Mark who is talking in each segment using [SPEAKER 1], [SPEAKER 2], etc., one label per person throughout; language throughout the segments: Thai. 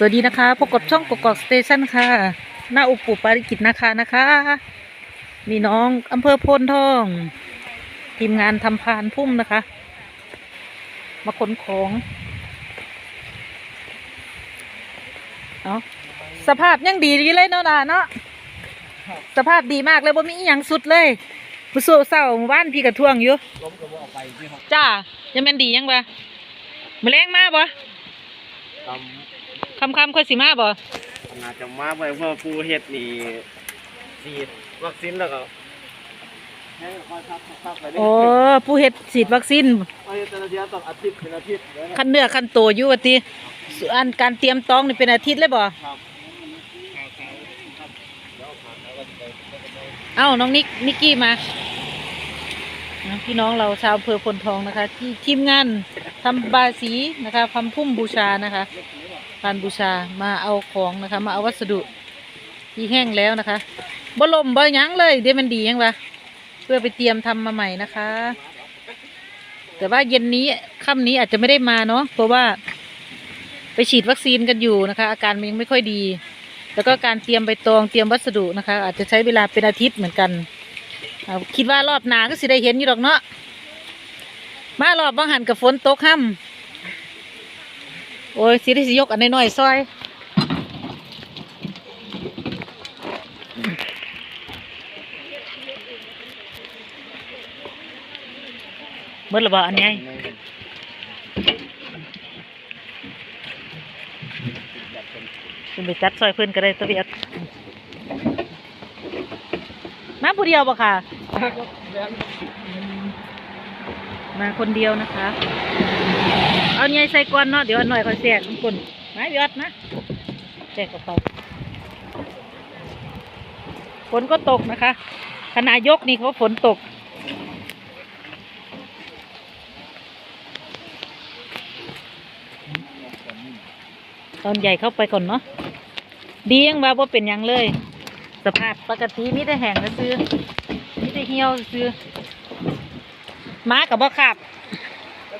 [SPEAKER 1] สวัสดีนะคะพบกับช่องกกอกสเตชันค่ะ หน้าอุปุปาริกิจนะคะนะคะมีน้องอำเภอโพนทอง ทีมงานทำพานพุ่มนะคะ มาขนของเอาสภาพยังดีอยู่เลยเนาะนาเนาะสภาพดีมากเลยบ่มีอย่างสุดเลยผู้สู้เศร้าบ้านพี่กระท่วงอยู่
[SPEAKER 2] ล้มก็บ่เอาไป
[SPEAKER 1] จ้ายังแม่นดียังบ่มอแรงมาบ่
[SPEAKER 2] ต
[SPEAKER 1] คำคำๆค่อยสิมาบ่ำ
[SPEAKER 2] น่าจะมาไปเพราะปูเฮ็ดนี่ฉีดวัคซีนแล้วก็ให้คอยทับทับไปเรื่
[SPEAKER 1] โอ้ผู้เฮ็ดฉีดวัคซีน
[SPEAKER 2] เอาเฮ็ดแต่ละเดือนต้องอาทิตย์เป็นอาทิตย์เลยนะ
[SPEAKER 1] คันเนื้อคันโตอยู่ว่าติส่วนการเตรียมตองนี่เป็นอาทิตย์เลยบ่
[SPEAKER 2] ครับแล้วผ่านแล้วก็จะไปแล้วก็ไป
[SPEAKER 1] เอ้าน้องนิกนิกกี้มานะพี่น้องเราชาวอำเภอพลทองนะคะ ที่ทีมงานทำบายสีนะคะทำพุ่มบูชานะคะ พานบูชามาเอาของนะคะ มาเอาวัสดุที่แห้งแล้วนะคะบ่ลมบ่ยังเลยเดี๋ยวมันดียังวะเพื่อไปเตรียมทำมาใหม่นะคะ แต่ว่าเย็นนี้ค่ำนี้อาจจะไม่ได้มาเนาะเพราะว่า ไปฉีดวัคซีนกันอยู่นะคะ อาการมันยังไม่ค่อยดี แล้วก็การเตรียมใบตองเตรียมวัสดุนะคะ อาจจะใช้เวลาเป็นอาทิตย์เหมือนกันคิดว่ารอบหนาก็สิได้เห็นอยู่ดอกเนาะมารอบบางหันกับฝนตกห้ำ โอ้ยสิได้สิยกอันน้อยๆซอยเมื่อระบาอันนี้คุณไปจัดซอยเพื่อนก็ได้ตัวเบียกมาผู้เดียวบ่ค่ะ มาคนเดียวนะคะเอาใหญ่ใส่ก้อนเนาะเดี๋ยวอันหน่อยค่อยแทรกน้ำกุนมาพี่ออดนะแทรกกระเป๋าฝนก็ตกนะคะขณะยกนี่เขาฝนตก ตอนใหญ่เข้าไปก่อนเนาะดียังว่าบ่เป็นยังเลย สภาพปกติมีแต่แห้งก็ซื้อมีแต่เหี่ยวซื้อหมากับบ่ขาบ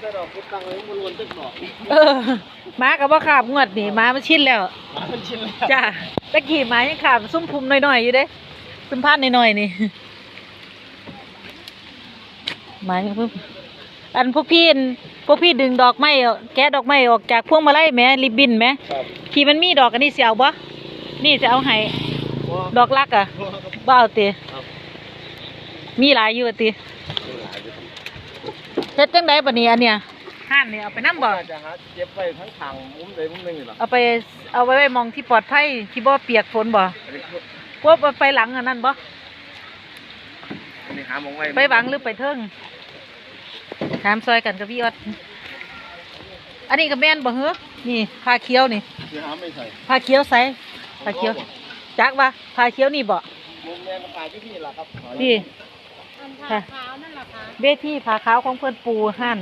[SPEAKER 2] จะดอกพุทธังเลยมันวนตึกดอก
[SPEAKER 1] เออหมากับบ่ขาบงวดนี่หมามันชินแล้ว
[SPEAKER 2] มาเป็นชิ้นเลย
[SPEAKER 1] จ้าตะกี้หมายังขาบซุ่มพุมหน่อยๆอยู่เด้ซุ่มพาดหน่อยๆนี่หมายังเพิ่งอันพวกพี่อันพวกพี่ดึงดอกไม้ออกแกะดอกไม้ออกจากพวงมาลัยแหมริบบินแหม
[SPEAKER 2] ครับ
[SPEAKER 1] ที่มันมีดอกอันนี้สิเอาบ่นี่จะเอาให้
[SPEAKER 2] บ่
[SPEAKER 1] ดอกลักอะ
[SPEAKER 2] บ่ครับ
[SPEAKER 1] บ่เอาติ
[SPEAKER 2] ครับ
[SPEAKER 1] มีหลายอยู่อะติ เฮ็ดจังไดบัดนี้อันเนี้ยห่านนี่เอาไปนํบ่
[SPEAKER 2] จะหาเจ็บไปทั้งทางมุมใดมุมหนึงนี่ล่ะ
[SPEAKER 1] เอาไปเอาไว้ไว้มองที่ปลอดภัยที่บ่เปียกฝนบ่
[SPEAKER 2] อันนี้
[SPEAKER 1] พวกไปหลังอันนั้นบ่
[SPEAKER 2] อันนี้หาหมองไว้
[SPEAKER 1] ไปหวังหรือไปเทิงถามซอยกันกับพี่ออดอันนี้ก็แม่นบ่เหรอนี่ผ้าเขียวนี่
[SPEAKER 2] คือหาไม่ใส่
[SPEAKER 1] ผ้าเขียวใสผ้าเขียวจักว่าผ้าเขียวนี่บ่
[SPEAKER 2] มุมแม่นขายที่พี่ล่ะครับ
[SPEAKER 1] พี่
[SPEAKER 3] อัน
[SPEAKER 1] ค่ะ
[SPEAKER 3] ผ้าขาวนั่นแหละค่ะ
[SPEAKER 1] เวทีผ้าขาวของเพิ่นปูหั่น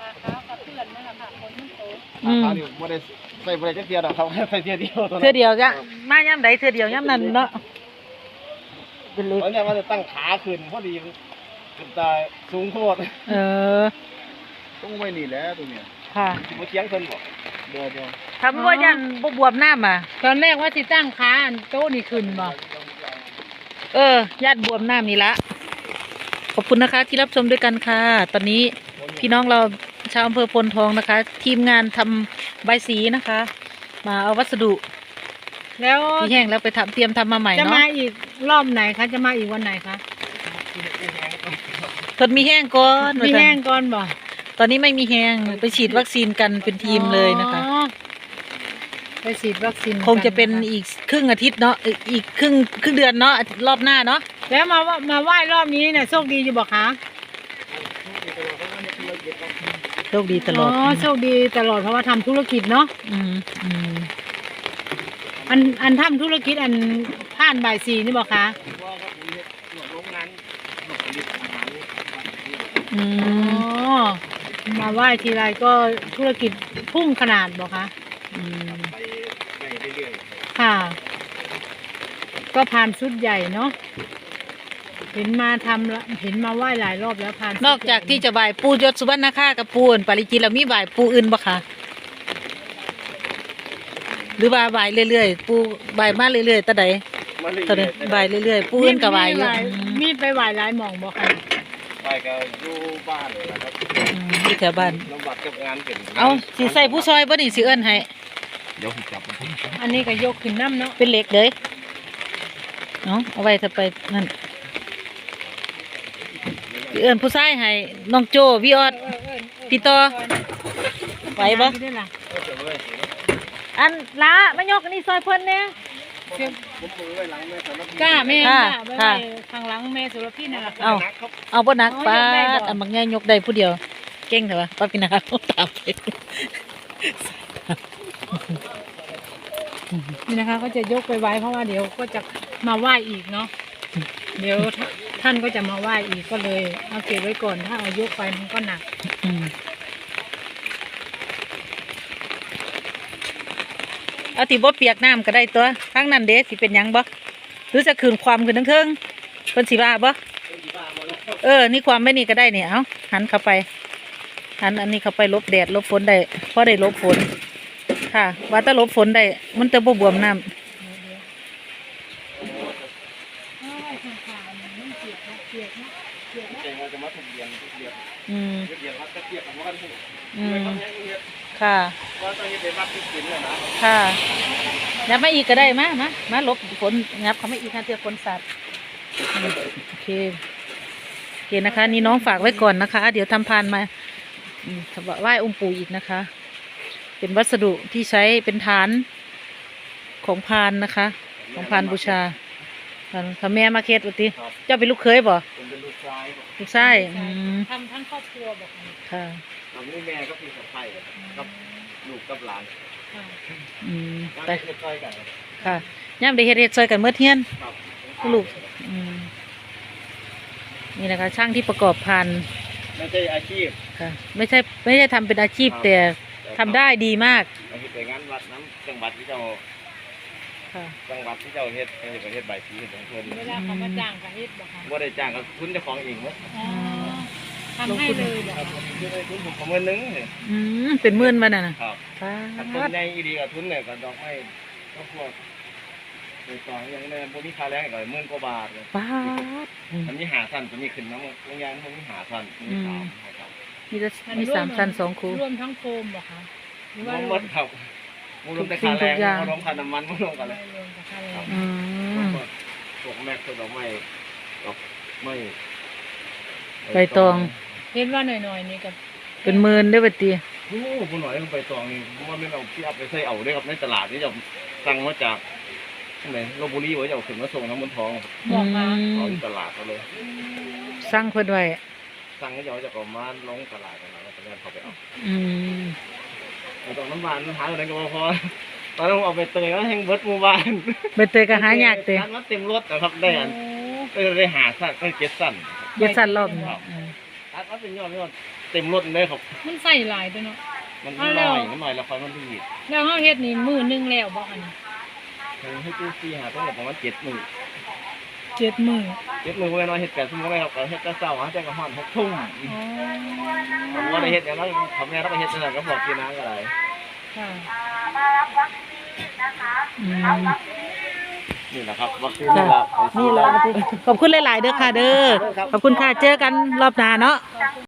[SPEAKER 3] ผ้าขาวกับเพื่อนนั่นแหละค่ะคนมันโต
[SPEAKER 1] อืม
[SPEAKER 2] ขานี่บ่ได้ใส่บ่ได้จักเทียดอกครับใส่เทียเดียวตัวนั้น
[SPEAKER 1] เทื่อเดียวจ้ะมาย่ำใดเทื่อเดียวย่ำนั้นเนาะเป็นเล็ก
[SPEAKER 2] เพราะเนี่ยมันจะตั้งขาขึ้นพอดีขึ้นตาสูงโคตร
[SPEAKER 1] เออ
[SPEAKER 2] ต้องไว้นี่แหละตัวเนี้ย
[SPEAKER 1] ค่ะ
[SPEAKER 2] สิบ่เถียงเพิ่นบ่บ่บ่
[SPEAKER 1] ทำว่ายันบ่บวมน้ำอะ
[SPEAKER 3] ตอนแรกว่าสิตั้งขาอันโต๊ะนี่ขึ้นบ่
[SPEAKER 1] เออญาติบวมน้ำนี่ละ ขอบคุณนะคะที่รับชมด้วยกันค่ะ ตอนนี้พี่น้องเราชาวอำเภอพลทองนะคะ ทีมงานทำใบายสีนะคะ มาเอาวัสดุ
[SPEAKER 3] แล้ว
[SPEAKER 1] ที่แห้งแล้วไปทำเตรียมทำมาใหม่
[SPEAKER 3] จะ
[SPEAKER 1] เนาะ
[SPEAKER 3] มาอีกรอบไหนคะจะมาอีกวันไหนคะ
[SPEAKER 1] ทนมีแห้งก่อน
[SPEAKER 3] มีแห้งก่อนบ่
[SPEAKER 1] ตอนนี้ไม่มีแห้งไปฉีดวัคซีนกันเป็นทีมเลยนะคะ
[SPEAKER 3] อ๋อ ไปฉีดวัคซีน
[SPEAKER 1] คงจะเป็น
[SPEAKER 3] กั
[SPEAKER 1] อีกครึ่งอาทิตย์เนาะเอ่ออีกครึ่งครึ่งเดือนเนาะรอบหน้าเนาะ
[SPEAKER 3] แล้วมาว่ามาไหว้รอบนี้เนี่ยโชคดีอยู่บ่คะ
[SPEAKER 1] โชคดีตลอด
[SPEAKER 3] อ๋อโชคดีตลอดเพราะว่าทำธุรกิจเนาะ
[SPEAKER 1] อืมอืม
[SPEAKER 3] อันอันทำธุรกิจอันผ่านบ่ายสีนี่บ่คะ
[SPEAKER 2] โรงงานผลิตอาหาร
[SPEAKER 1] อื
[SPEAKER 3] อ๋อ
[SPEAKER 1] ม
[SPEAKER 3] มาไหว้ทีไรก็ธุรกิจพุ่งขนาดบ่คะ
[SPEAKER 1] อืม
[SPEAKER 2] ไปไป เรื่อย
[SPEAKER 3] ค่ะ ก็ผ่านชุดใหญ่เนาะเห็นมาทำละเห็นมาไหว้หลายรอบแล้วผ่านชุด
[SPEAKER 1] นอกจากที่
[SPEAKER 3] ใหญ่
[SPEAKER 1] จะบ่ายปูยศสุวรรณค่ากับปูนปาริจิตแล้วมีบ่ายปูอื่นบ่คะหรือว่าบายเรื่อยๆปูบายมาเรื่อยๆตะใด
[SPEAKER 2] มาเรื่อย
[SPEAKER 1] ตะใด
[SPEAKER 2] ๆ
[SPEAKER 1] บายเรื่อยๆปูอื่นก็บายอยู่
[SPEAKER 3] มีหลมีไปไหวหลายหมองบ่ค่ะ
[SPEAKER 2] ไปก็อยู่บ้านเลยนะครับ
[SPEAKER 1] อืมอยู่แถวบ้าน
[SPEAKER 2] ลำบากกับงานเป็น
[SPEAKER 1] เอาสิใส่ผู้ซอยบ่นี่สิเอิ้นให้
[SPEAKER 2] เดี๋ยวผมจับมันพุ่ง
[SPEAKER 3] อันนี้ก็ยกขึ้นน้ำเนาะ
[SPEAKER 1] เป็นเหล็กเด้เนาะเอาไว้ถ้าไปนั่นสิเอิ้นผู้ชายให้น้องโจวิออดพี่ต่อไหวบ่
[SPEAKER 3] ได้ล่ะ
[SPEAKER 1] อันละมายกอันนี้ซอยเพิ่นแหน่
[SPEAKER 2] ผมมือไว้หลังแม่สำนัก
[SPEAKER 3] กล้าแม่
[SPEAKER 1] ค่ะ
[SPEAKER 3] กล้าไป
[SPEAKER 1] ค่ะ
[SPEAKER 3] ไว้ข้างหลังแม่สุรพินนั่นแหละ
[SPEAKER 1] เอ้า
[SPEAKER 2] นักครับ
[SPEAKER 1] เอาบ่หนัก
[SPEAKER 3] เอา
[SPEAKER 1] ปาย
[SPEAKER 3] กได้บ่
[SPEAKER 1] ดอันบางแง่ยกได้ผู้เดียว เก่งเถอะวะป้าพี่นาตามไป
[SPEAKER 3] นี่นะคะ ก็จะยกไปไว้เพราะว่าเดี๋ยวก็จะมาไหว้อีกเนาะเดี๋ยวท่านก็จะมาไหว้อีกก็เลยเอาเก็บไว้ก่อนถ้าเอายกไปมันก็หนัก
[SPEAKER 1] เอาติบ่เปียกน้ำก็ได้ตัวทั้งนั้นเด้สิเป็นยังบ่หรือจะคืนความขึ้นทั้งเทิงเพิ่นสิว่าบ่เออ นี่ความไม่นี่ก็ได้เนี่ยเอาหันเข้าไปหันอันนี้เข้าไปลบแดดลบฝนได้พอได้ลบฝน ค่ะ ว่าถ้าลบฝนได้ มันจะบ่บวมน้ำ
[SPEAKER 2] เก่งว่าจะมาถูกเรียนถูกเรียน
[SPEAKER 1] อืม
[SPEAKER 2] เรียนวัดตะเกียบของกันถูก
[SPEAKER 1] อืม
[SPEAKER 2] ไม่ต้องเรียน
[SPEAKER 1] ค่ะ
[SPEAKER 2] ว่าต้องเรียนวัดที่กินเลยนะ
[SPEAKER 1] ค่ะยับมาอีกก็ได้มามามาลบฝนยับเขาไม่อีกนะเตือฝนสัตว์อืมโอเคโอเคนะคะ นี่น้องฝากไว้ก่อนนะคะ เดี๋ยวทำพานมาอืมถวายไหว้องค์ปู่อีกนะคะ เป็นวัสดุที่ใช้เป็นฐานของพานนะคะ ของพานบูชาพานพระแม่มาเคสปติ เจ้าเป็นลูกเคยบ่
[SPEAKER 2] ผมเป็นลูกชาย
[SPEAKER 1] ลูกชายอืม
[SPEAKER 3] ทำทั้งครอบครัวบอกค่ะ
[SPEAKER 1] ค่ะ
[SPEAKER 2] ตอนนี้แม่ก็พี่กับไผ่กับลูกกับหลาน
[SPEAKER 3] ค่ะ
[SPEAKER 1] อืม
[SPEAKER 2] ไป
[SPEAKER 1] ไป
[SPEAKER 2] ใกล้กัน
[SPEAKER 1] ค่ะย่ามได้เฮ็ดเฮ็ดซอยกันเมื่อเที่ยน
[SPEAKER 2] ครับ
[SPEAKER 1] ลูกอืมนี่นะคะ ช่างที่ประกอบพันธุ์
[SPEAKER 2] ไม่ใช่อาชีพ
[SPEAKER 1] ค่ะ ไม่ใช่ไม่ได้ทำเป็นอาชีพ
[SPEAKER 2] ครับ
[SPEAKER 1] แต่ ทำได้ดีมาก
[SPEAKER 2] อาชีพแต่งานวัดน้ำจังหวัดที่เจ้า
[SPEAKER 1] ค่ะ
[SPEAKER 2] จังหวัดที่เจ้าเฮ็ดเฮ็ดประเทศใบสีเฮ็ดของเพิ่น
[SPEAKER 3] เวลาเขามาจ้างกับเฮ็ดบอกค่ะ
[SPEAKER 2] บ่ได้จ้างกับทุนเจ้าของเองเนาะ
[SPEAKER 3] อ๋อทำให้เลยบอก
[SPEAKER 2] ครับ
[SPEAKER 3] ค่ะ
[SPEAKER 2] คือได้ทุนผมประมาณนึงเนี่ย
[SPEAKER 1] อืมเป็นหมื่นมาน่ะนะครับฟ้า
[SPEAKER 2] ถ้าทุนใหญ่อีดีกับทุนเนี่ยก็ดอกไม้ก็พวกไปต่ออย่างนี้บ่มีค่าแรงก็หมื่นกว่าบาทเลย
[SPEAKER 1] ฟ้าดอืม
[SPEAKER 2] มันมีหาสั้นตัวนี้ขึ้นน้ำบางอย่างมันมีหาสั้นมีสามครับ
[SPEAKER 1] มีแต่มีสามชั้นสองคู
[SPEAKER 3] รวมทั้งโฟมบอกค่ะหรือว่าร
[SPEAKER 2] วม
[SPEAKER 3] ร
[SPEAKER 2] หม
[SPEAKER 3] ว
[SPEAKER 2] ด
[SPEAKER 3] ม
[SPEAKER 2] ครับรวมแต่
[SPEAKER 1] ทุกสิ่
[SPEAKER 2] ค่างแรง
[SPEAKER 1] ทุกอย่าง
[SPEAKER 2] รวมค่าน้ำมันรวมกันเลย
[SPEAKER 3] รวมกับค่าแรง
[SPEAKER 1] อืม
[SPEAKER 2] พวกแม็กซ์ดอกไม้ดอกไม้
[SPEAKER 1] ใบตอง
[SPEAKER 3] เห็นว่าหน่อยๆนี่กับ
[SPEAKER 1] เป็นหมื่นได้อบัดตี
[SPEAKER 2] โอ้ผู้หน่อยใบตองนี่ผมว่าไม่เอาที่เอาไปใส่เอาได้ครับในตลาดนี่จะสั่งมาจากที่ไหนลบบุรีไว้จะเอาขึ้นมาส่งน้ำมันทอง
[SPEAKER 3] บอกมา
[SPEAKER 2] เอาที่ตลาดเขาเลย
[SPEAKER 1] สร้างเพิ่นไว้
[SPEAKER 2] สั่งให้เขาจะประมาณลงตลาดกันแล้วก็จะเขาไปเอา
[SPEAKER 1] อืม
[SPEAKER 2] ไอ้ตรงน้ำมันหาอะไรก็บ่พอตอนนั้นผมเอาไปเตยก็แห้งเบิดหมู่บ้าน
[SPEAKER 1] ใบเตยก็หายากเตย
[SPEAKER 2] ร้นมาเต็มรถนะครับได้อัน
[SPEAKER 3] โอ้
[SPEAKER 2] เออได้หาสั้นได้เจ็ดสั้น
[SPEAKER 1] เย็ดสั้นรอบนี้อืม
[SPEAKER 2] อัดอัดเป็นยอดยอดเต็มรถเลยครับ
[SPEAKER 3] มันใส่หลายด้วยเนาะ
[SPEAKER 2] มัน
[SPEAKER 3] เอา
[SPEAKER 2] น้
[SPEAKER 3] แล้
[SPEAKER 2] อ
[SPEAKER 3] ว
[SPEAKER 2] ยนิดหน่อยแล้วค่อยมันดีด
[SPEAKER 3] แล้วเฮาเฮ็ดนี่มื้อหนึงแล้วบอกอันนี้
[SPEAKER 2] ให้ตู้ซีหาต้องประมาณเจ็ดหมื่น
[SPEAKER 3] เจ็ดมื้อ
[SPEAKER 2] เจ็ดหมื่นก็ไม่น้อยเฮ็ดแปดชั่วโมงเลยครับก็เฮ็ดแต่เช้าหาแต่ก็ฮ้อนหกทุ่ม
[SPEAKER 3] อ๋อ
[SPEAKER 2] ผมว่าได้เฮ็ดอย่างนั้นผมแม่ต้องไปเฮ็ดนั่นแหละก็บอกกินน้ำก็ได้
[SPEAKER 3] ค่ะ
[SPEAKER 1] อืม
[SPEAKER 2] นี่แหละครับวัคซีน
[SPEAKER 1] ค่ะ
[SPEAKER 2] นี่แหละ
[SPEAKER 1] นี่แหละขอบคุณหลาย ๆ เด้อค่ะเด้อขอบคุณค่ะเจอกันรอบหน้าเนาะ